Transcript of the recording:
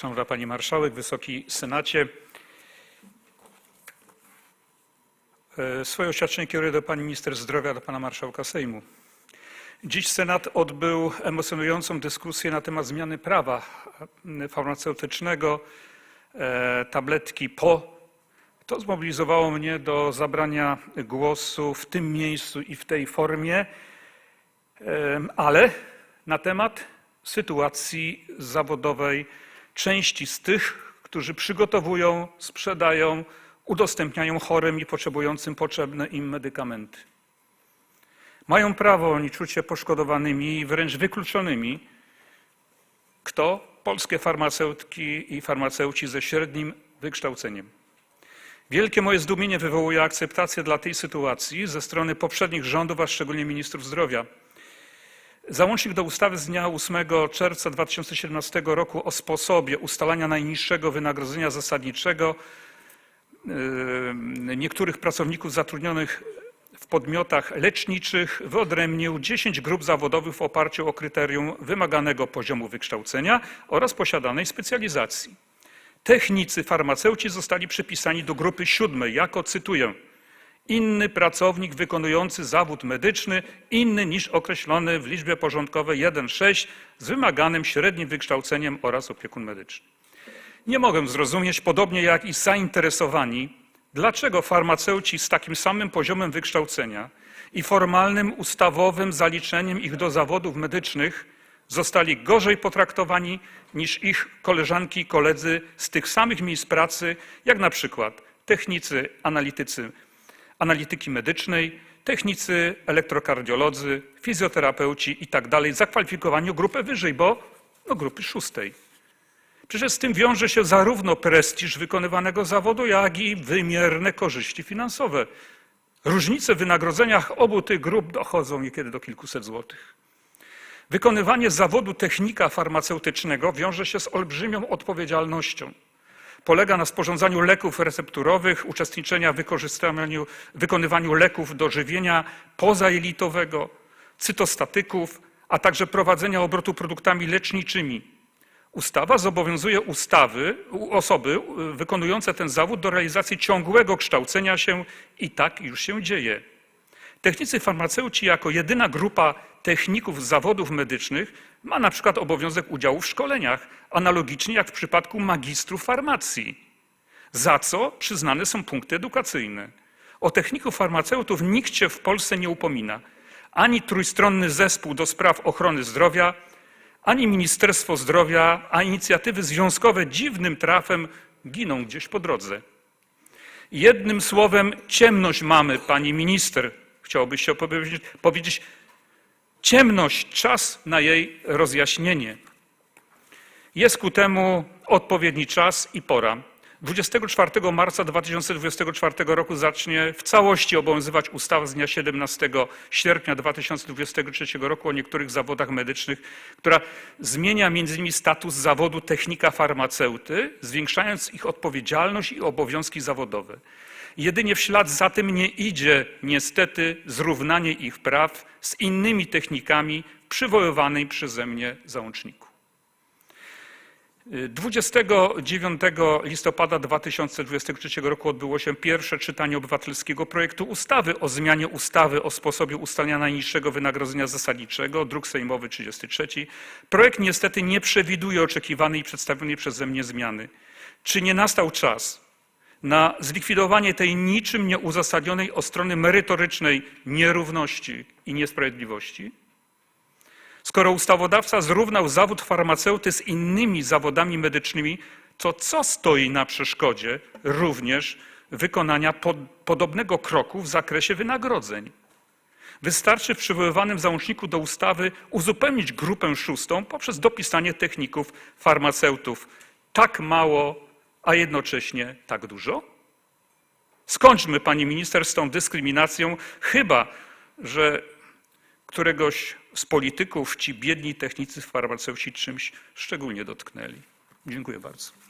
Szanowna Pani Marszałek, Wysoki Senacie. E, Swoje oświadczenie kieruję do Pani Minister Zdrowia, do Pana Marszałka Sejmu. Dziś Senat odbył emocjonującą dyskusję na temat zmiany prawa farmaceutycznego, e, tabletki PO. To zmobilizowało mnie do zabrania głosu w tym miejscu i w tej formie, ale na temat sytuacji zawodowej części z tych, którzy przygotowują, sprzedają, udostępniają chorym i potrzebującym potrzebne im medykamenty. Mają prawo oni czuć się poszkodowanymi i wręcz wykluczonymi. Kto? Polskie farmaceutki i farmaceuci ze średnim wykształceniem. Wielkie moje zdumienie wywołuje akceptację dla tej sytuacji ze strony poprzednich rządów, a szczególnie ministrów zdrowia. Załącznik do ustawy z dnia 8 czerwca 2017 roku o sposobie ustalania najniższego wynagrodzenia zasadniczego yy, niektórych pracowników zatrudnionych w podmiotach leczniczych wyodrębnił 10 grup zawodowych w oparciu o kryterium wymaganego poziomu wykształcenia oraz posiadanej specjalizacji. Technicy farmaceuci zostali przypisani do grupy siódmej jako, cytuję, inny pracownik wykonujący zawód medyczny inny niż określony w liczbie porządkowej 1.6 z wymaganym średnim wykształceniem oraz opiekun medyczny. Nie mogę zrozumieć, podobnie jak i zainteresowani, dlaczego farmaceuci z takim samym poziomem wykształcenia i formalnym ustawowym zaliczeniem ich do zawodów medycznych zostali gorzej potraktowani niż ich koleżanki i koledzy z tych samych miejsc pracy, jak na przykład technicy, analitycy analityki medycznej, technicy, elektrokardiolodzy, fizjoterapeuci i tak dalej, zakwalifikowani o grupę wyżej, bo do grupy szóstej. Przecież z tym wiąże się zarówno prestiż wykonywanego zawodu, jak i wymierne korzyści finansowe. Różnice w wynagrodzeniach obu tych grup dochodzą niekiedy do kilkuset złotych. Wykonywanie zawodu technika farmaceutycznego wiąże się z olbrzymią odpowiedzialnością polega na sporządzaniu leków recepturowych, uczestniczenia w wykorzystaniu, wykonywaniu leków do żywienia pozajelitowego, cytostatyków, a także prowadzenia obrotu produktami leczniczymi. Ustawa zobowiązuje ustawy, osoby wykonujące ten zawód do realizacji ciągłego kształcenia się i tak już się dzieje. Technicy farmaceuci jako jedyna grupa techników z zawodów medycznych ma na przykład obowiązek udziału w szkoleniach, analogicznie jak w przypadku magistrów farmacji, za co przyznane są punkty edukacyjne. O techników farmaceutów nikt się w Polsce nie upomina. Ani trójstronny zespół do spraw ochrony zdrowia, ani Ministerstwo Zdrowia, a inicjatywy związkowe dziwnym trafem giną gdzieś po drodze. Jednym słowem, ciemność mamy, pani minister, chciałoby się powiedzieć, ciemność, czas na jej rozjaśnienie. Jest ku temu odpowiedni czas i pora. 24 marca 2024 roku zacznie w całości obowiązywać ustawa z dnia 17 sierpnia 2023 roku o niektórych zawodach medycznych, która zmienia m.in. status zawodu technika farmaceuty, zwiększając ich odpowiedzialność i obowiązki zawodowe. Jedynie w ślad za tym nie idzie niestety zrównanie ich praw z innymi technikami przywoływanej przeze mnie załączniku. 29 listopada 2023 roku odbyło się pierwsze czytanie obywatelskiego projektu ustawy o zmianie ustawy o sposobie ustalania najniższego wynagrodzenia zasadniczego, druk sejmowy 33. Projekt niestety nie przewiduje oczekiwanej i przedstawionej przeze mnie zmiany. Czy nie nastał czas na zlikwidowanie tej niczym nieuzasadnionej od strony merytorycznej nierówności i niesprawiedliwości? Skoro ustawodawca zrównał zawód farmaceuty z innymi zawodami medycznymi, to co stoi na przeszkodzie również wykonania pod, podobnego kroku w zakresie wynagrodzeń? Wystarczy w przywoływanym załączniku do ustawy uzupełnić grupę szóstą poprzez dopisanie techników farmaceutów. Tak mało, a jednocześnie tak dużo? Skończmy, pani minister, z tą dyskryminacją, chyba że któregoś z polityków ci biedni technicy farmaceuci czymś szczególnie dotknęli. Dziękuję bardzo.